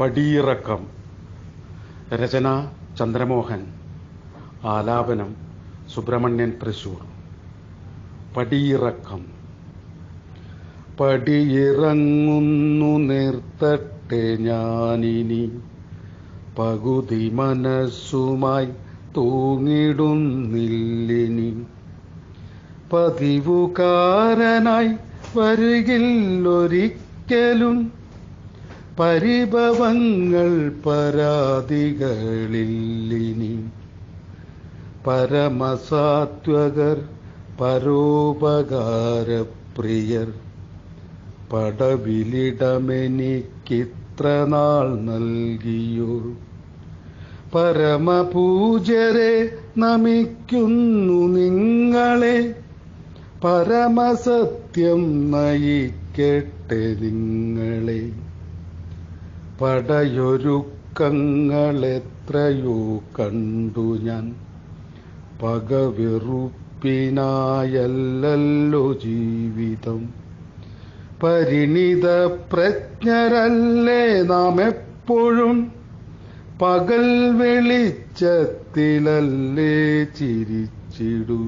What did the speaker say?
പടിയിറക്കം. രചന ചന്ദ്രമോഹൻ. ആലാപനം സുബ്രഹ്മണ്യൻ തൃശൂർ. പടിയിറക്കം. പടിയിറങ്ങുന്നു നിർത്തട്ടെ ഞാനിനി. പകുതി മനസ്സുമായി തൂങ്ങിടുന്നില്ലിനി. പതിവുകാരനായി വരികില്ലൊരിക്കലും പരിഭവങ്ങൾ പരാതികളില്ലിനി. പരമസാത്വകർ പരോപകാരപ്രിയർ പടവിലിടമെനിക്കിത്ര നാൾ നൽകിയോ പരമപൂജരെ നമിക്കുന്നു നിങ്ങളെ. പരമസത്യം നയിക്കട്ടെ നിങ്ങളെ. പടയൊരുക്കങ്ങളെത്രയോ കണ്ടു ഞാൻ. പകവെറുപ്പിനായല്ലോ ജീവിതം. പരിണിത പ്രജ്ഞരല്ലേ നാം എപ്പോഴും പകൽ വെളിച്ചത്തിലല്ലേ ചിരിച്ചിടൂ?